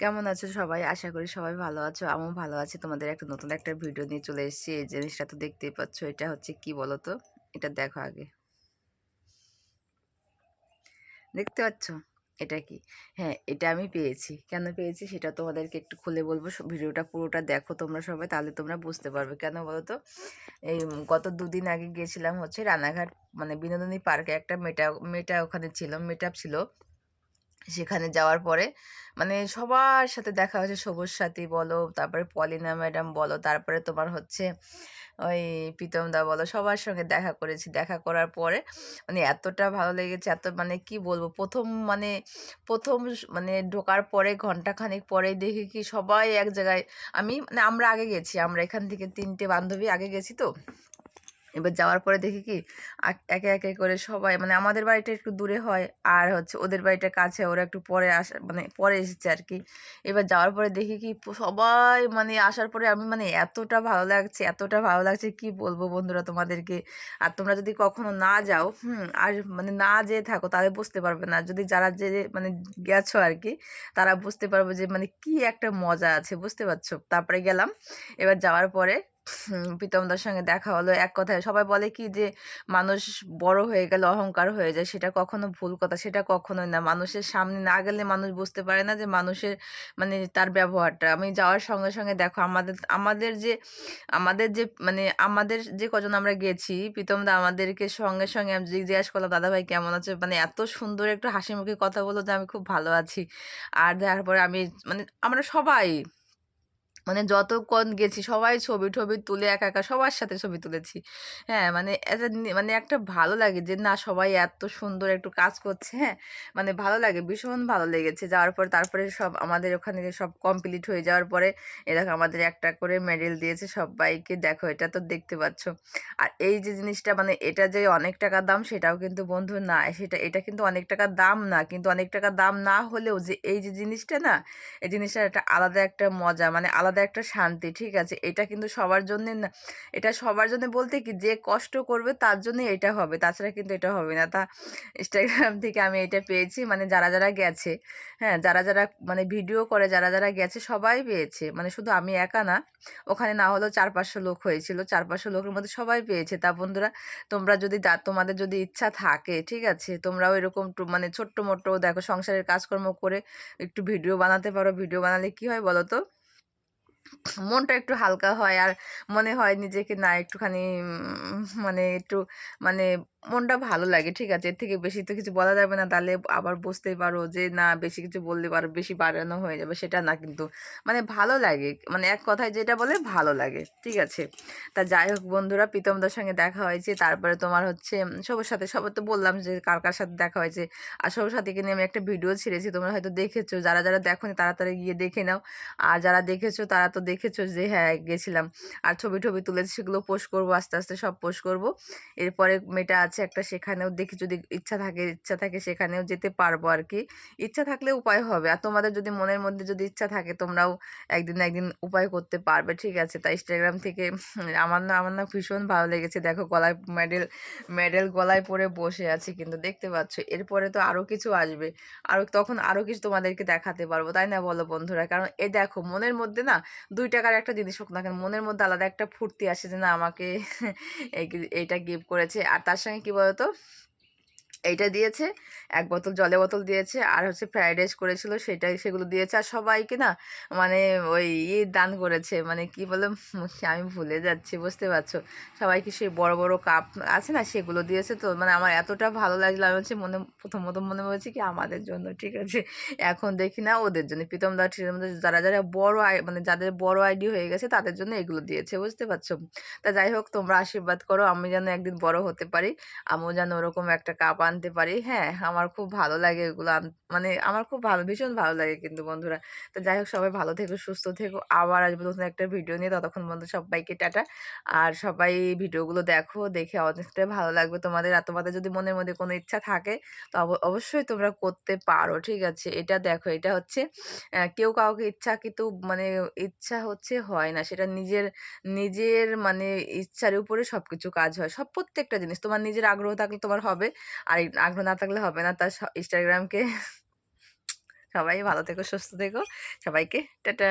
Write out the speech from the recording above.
কেমন আছো সবাই? আশা করি সবাই ভালো আছো। আমিও ভালো আছি। তোমাদের একটা নতুন একটা ভিডিও নিয়ে চলে এসেছি। এই জিনিসটা তো দেখতেই পাচ্ছ, এটা হচ্ছে কি বলো তো এটা দেখো আগে। দেখতে পাচ্ছ? এটা কি? হ্যাঁ এটা আমি পেয়েছি। কেন পেয়েছি সেটা তোমাদেরকে একটু খুলে বলব। ভিডিওটা পুরোটা দেখো তোমরা সবাই, তাহলে তোমরা বুঝতে পারবে। কেন বলো তো এই গত দুদিন আগে গিয়েছিলাম হচ্ছে রানাঘাট মানে বিনোদিনী পার্কে একটা মেটা মেটা ওখানে ছিল মেট ছিল। সেখানে যাওয়ার পরে মানে সবার সাথে দেখা হয়েছে, সবুজ সাথী বলো, তারপরে পলিনা ম্যাডাম বলো, তারপরে তোমার হচ্ছে ওই প্রীতম দা বলো, সবার সঙ্গে দেখা করেছি। দেখা করার পরে মানে এতটা ভালো লেগেছে, এত মানে কি বলব, প্রথম মানে প্রথম মানে ঢোকার পরে ঘন্টাখানেক পরেই দেখি কি সবাই এক জায়গায়, আমি মানে আমরা আগে গেছি, আমরা এখান থেকে তিনটে বান্ধবী আগে গেছি তো। এবার যাওয়ার পরে দেখি কি একে একে করে সবাই মানে আমাদের বাড়িটা একটু দূরে হয় আর হচ্ছে ওদের বাড়িটা কাছে, ওরা একটু পরে আসা মানে পরে এসেছে আর কি। এবার যাওয়ার পরে দেখি কি সবাই মানে আসার পরে আমি মানে এতটা ভালো লাগছে, এতটা ভালো লাগছে কি বলব বন্ধুরা তোমাদেরকে? আর তোমরা যদি কখনো না যাও, হুম, আর মানে না যেয়ে থাকো তাহলে বুঝতে পারবে না। যদি যারা যে মানে গেছো আর কি, তারা বুঝতে পারবে যে মানে কি একটা মজা আছে, বুঝতে পারছ? তারপরে গেলাম, এবার যাওয়ার পরে প্রীতমদার সঙ্গে দেখা হলো, এক কথায় সবাই বলে কি যে, মানুষ বড় হয়ে গেলে অহংকার হয়ে যায়, সেটা কখনো ভুল কথা, সেটা কখনোই না। মানুষের সামনে না গেলে মানুষ বুঝতে পারে না যে, মানুষের মানে তার ব্যবহারটা। আমি যাওয়ার সঙ্গে সঙ্গে দেখো, আমাদের আমাদের যে আমাদের যে মানে আমাদের যে কজন আমরা গেছি প্রীতমদা আমাদেরকে সঙ্গে সঙ্গে আমি জিজ্ঞেস করলাম, দাদা ভাই, কেমন আছে? মানে এত সুন্দর একটু হাসি মুখে কথা বলল যে, আমি খুব ভালো আছি। আর দেখার পরে আমি মানে আমরা সবাই মানে যতক্ষণ গেছি সবাই ছবি টবি তুলে একা একা সবার সাথে ছবি তুলেছি। হ্যাঁ মানে মানে একটা ভালো লাগে যে না, সবাই এত সুন্দর একটু কাজ করছে হ্যাঁ। মানে ভালো লাগে, ভীষণ ভালো লেগেছে। যাওয়ার পর তারপরে সব আমাদের ওখানে সব কমপ্লিট হয়ে যাওয়ার পরে এ দেখো আমাদের একটা করে মেডেল দিয়েছে সবাইকে। দেখো এটা তো দেখতে পাচ্ছ। আর এই যে জিনিসটা মানে এটা যে অনেক টাকা দাম সেটাও কিন্তু বন্ধু না, সেটা, এটা কিন্তু অনেক টাকা দাম না। কিন্তু অনেক টাকা দাম না হলেও যে এই যে জিনিসটা না, এই জিনিসটার একটা আলাদা একটা মজা মানে আলাদা একটা শান্তি, ঠিক আছে? এটা কিন্তু সবার জন্য না, এটা সবার জন্য বলতে কি, যে কষ্ট করবে তার জন্য এটা হবে, তাছাড়া কিন্তু এটা হবে না। তা ইনস্টাগ্রাম থেকে আমি এটা পেয়েছি মানে যারা যারা গেছে হ্যাঁ যারা যারা মানে ভিডিও করে, যারা যারা গেছে, সবাই পেয়েছে। মানে শুধু আমি একা না, ওখানে না হলেও চার, পাঁচশো লোক হয়েছিল, চার, পাঁচশো লোকের মধ্যে সবাই পেয়েছে। তা বন্ধুরা, তোমরা যদি তোমাদের যদি ইচ্ছা থাকে, ঠিক আছে? তোমরাও এরকম মানে ছোট্ট মোটো, দেখো সংসারের কাজকর্ম করে একটু ভিডিও বানাতে পারো। ভিডিও বানালে কি হয় বলো তো? মনটা একটু হালকা হয় আর মনে হয় নিজেকে না একটুখানি মানে একটু মানে মনটা ভালো লাগে, ঠিক আছে? এর থেকে বেশি তো কিছু বলা যাবে না। তাহলে আবার বুঝতেই পারো যে, না, বেশি কিছু বললে পারো বেশি বাড়ানো হয়ে যাবে, সেটা না কিন্তু। মানে ভালো লাগে মানে এক কথায় যেটা বলে ভালো লাগে, ঠিক আছে? তা যাই হোক বন্ধুরা, প্রীতমদার সঙ্গে দেখা হয়েছে। তারপরে তোমার হচ্ছে সবার সাথে, সবার তো বললাম যে, কার কার সাথে দেখা হয়েছে। আর সবার সাথীকে নিয়ে আমি একটা ভিডিও ছেড়েছি, তোমরা হয়তো দেখেছ। যারা যারা দেখোনি তাড়াতাড়ি গিয়ে দেখে নাও। আর যারা দেখেছ, তারা তো দেখেছ যে হ্যাঁ গেছিলাম। আর ছবি, টবি তুলেছি, সেগুলো পোস্ট করব, আস্তে আস্তে সব পোস্ট করব। এরপরে মেয়েটা আছে একটা সেখানেও দেখি যদি ইচ্ছা থাকে ইচ্ছা থাকে সেখানেও যেতে পারব আর কি ইচ্ছা থাকলে উপায় হবে। আর তোমাদের যদি মনের মধ্যে যদি ইচ্ছা থাকে তোমরাও একদিন একদিন উপায় করতে পারবে, ঠিক আছে? তাই ইনস্টাগ্রাম থেকে আমার না আমার না ভীষণ ভালো লেগেছে। দেখো গলায় মেডেল মেডেল গলায় পরে বসে আছি কিন্তু দেখতে পাচ্ছ, এরপরে তো আরও কিছু আসবে। আরও তখন আরও কিছু তোমাদেরকে দেখাতে পারব, তাই না বলো বন্ধুরা? কারণ এ দেখো মনের মধ্যে না দুই টাকার একটা জিনিস হোক না কেন, মনের মধ্যে আলাদা একটা ফুর্তি আসে যে না আমাকে এই এইটা গিফট করেছে। আর তার সঙ্গে কি বলতো এইটা দিয়েছে, এক বোতল জলে বোতল দিয়েছে, আর হচ্ছে ফ্রাইড রাইস করেছিল, সেটাই সেগুলো দিয়েছে। আর সবাইকে না মানে ওই ই দান করেছে মানে কি বলে আমি ভুলে যাচ্ছি, বুঝতে পারছ? সবাইকে সেই বড় বড় কাপ আছে না, সেগুলো দিয়েছে তো মানে আমার এতটা ভালো লাগল, আমি হচ্ছে মনে, প্রথম প্রথম মনে হয়েছে কি আমাদের জন্য, ঠিক আছে? এখন দেখি না ওদের জন্য, প্রীতম দা যারা যারা বড় মানে যাদের বড় আইডি হয়ে গেছে, তাদের জন্য এগুলো দিয়েছে, বুঝতে পারছ? তা যাই হোক, তোমরা আশীর্বাদ করো, আমি যেন একদিন বড় হতে পারি, আমিও যেন ওরকম একটা কাপ আনতে পারি। হ্যাঁ আমার খুব ভালো লাগে এগুলো মানে আমার খুব ভালো, ভীষণ ভালো লাগে কিন্তু বন্ধুরা। তো যাই হোক, সবাই ভালো থেকো, সুস্থ থেকো। আবার আসব নতুন একটা ভিডিও নিয়ে। ততক্ষণ বন্ধু সবাইকে টাটা। আর সবাই ভিডিওগুলো দেখো, দেখে অনেকটাই ভালো লাগবে তোমাদের। আর তোমাদের যদি মনের মধ্যে কোনো ইচ্ছা থাকে, তো অব- অবশ্যই তোমরা করতে পারো, ঠিক আছে? এটা দেখো, এটা হচ্ছে কেউ কাউকে ইচ্ছা কিন্তু মানে ইচ্ছা হচ্ছে হয় না। সেটা নিজের নিজের মানে ইচ্ছার উপরে সব কিছু কাজ হয়। সব প্রত্যেকটা জিনিস, তোমার নিজের আগ্রহ থাকলে তোমার হবে। আর আগ্রহ না থাকলে হবে না। তার ইনস্টাগ্রামকে সবাই ভালো থেকো সুস্থ থেকো। সবাইকে টাটা।